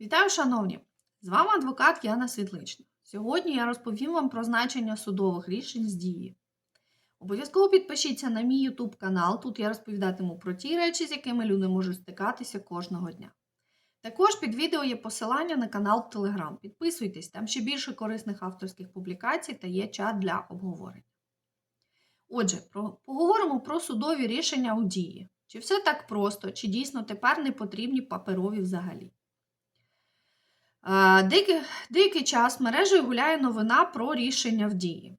Вітаю, шановні! З вами адвокат Яна Світлична. Сьогодні я розповім вам про значення судових рішень з дії. Обов'язково підпишіться на мій YouTube канал. Тут я розповідатиму про ті речі, з якими люди можуть стикатися кожного дня. Також під відео є посилання на канал в Telegram. Підписуйтесь, там ще більше корисних авторських публікацій та є чат для обговорення. Отже, поговоримо про судові рішення у дії. Чи все так просто, чи дійсно тепер не потрібні паперові взагалі? Деякий, деякий час мережею гуляє новина про рішення в дії.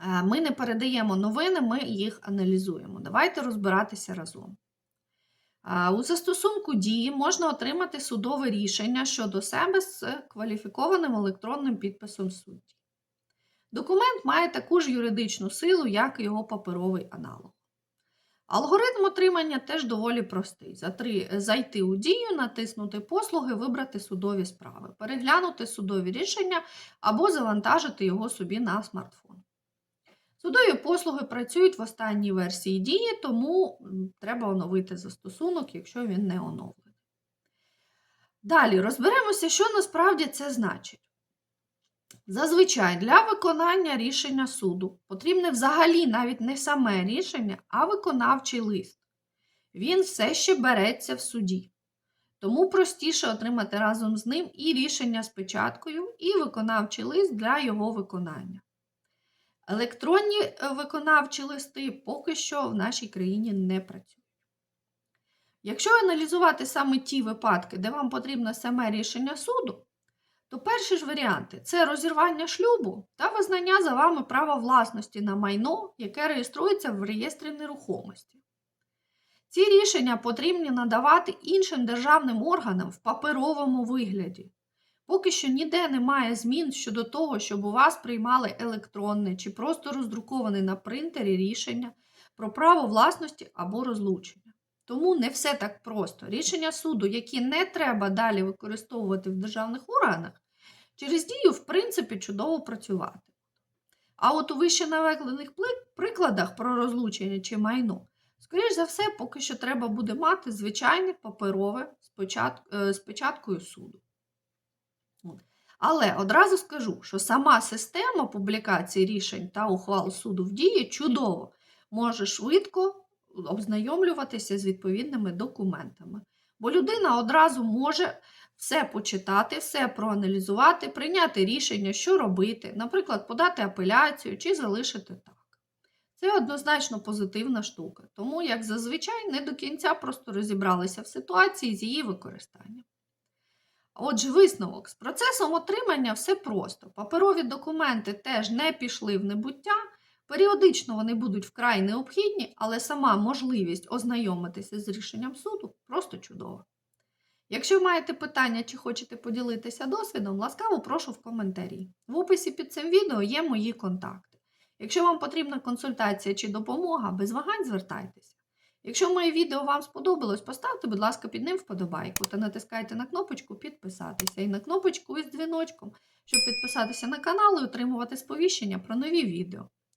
Е, Ми не передаємо новини, ми їх аналізуємо. Давайте розбиратися разом. Е, У застосунку дії можна отримати судове рішення щодо себе з кваліфікованим електронним підписом судді. Документ має таку ж юридичну силу, як і його паперовий аналог. Алгоритм отримання теж доволі простий. Зайти у дію, натиснути послуги, вибрати судові справи, переглянути судові рішення або завантажити його собі на смартфон. Судові послуги працюють в останній версії дії, тому треба оновити застосунок, якщо він не оновлений. Далі розберемося, що насправді це значить. Зазвичай для виконання рішення суду потрібне взагалі навіть не саме рішення, а виконавчий лист. Він все ще береться в суді. Тому простіше отримати разом з ним і рішення з печаткою, і виконавчий лист для його виконання. Електронні виконавчі листи поки що в нашій країні не працюють. Якщо аналізувати саме ті випадки, де вам потрібно саме рішення суду, то перші ж варіанти це розірвання шлюбу та визнання за вами права власності на майно, яке реєструється в реєстрі нерухомості. Ці рішення потрібні надавати іншим державним органам в паперовому вигляді. Поки що ніде немає змін щодо того, щоб у вас приймали електронне чи просто роздруковане на принтері рішення про право власності або розлучення. Тому не все так просто. Рішення суду, які не треба далі використовувати в державних органах, через дію, в принципі, чудово працювати. А от у вище наведених прикладах про розлучення чи майно, скоріш за все, поки що треба буде мати звичайне паперове з печаткою суду. Але одразу скажу, що сама система публікації рішень та ухвал суду в дії чудово може швидко ознайомлюватися з відповідними документами. Бо людина одразу може все почитати, все проаналізувати, прийняти рішення, що робити, наприклад, подати апеляцію чи залишити так. Це однозначно позитивна штука, тому, як зазвичай, не до кінця просто розібралися в ситуації з її використанням. Отже, висновок з процесом отримання все просто. Паперові документи теж не пішли в небуття. Періодично вони будуть вкрай необхідні, але сама можливість ознайомитися з рішенням суду просто чудова. Якщо маєте питання чи хочете поділитися досвідом, ласкаво прошу в коментарі. В описі під цим відео є мої контакти. Якщо вам потрібна консультація чи допомога, без вагань звертайтеся. Якщо моє відео вам сподобалось, поставте, будь ласка, під ним вподобайку та натискайте на кнопочку Підписатися і на кнопочку із дзвіночком, щоб підписатися на канал і отримувати сповіщення про нові відео.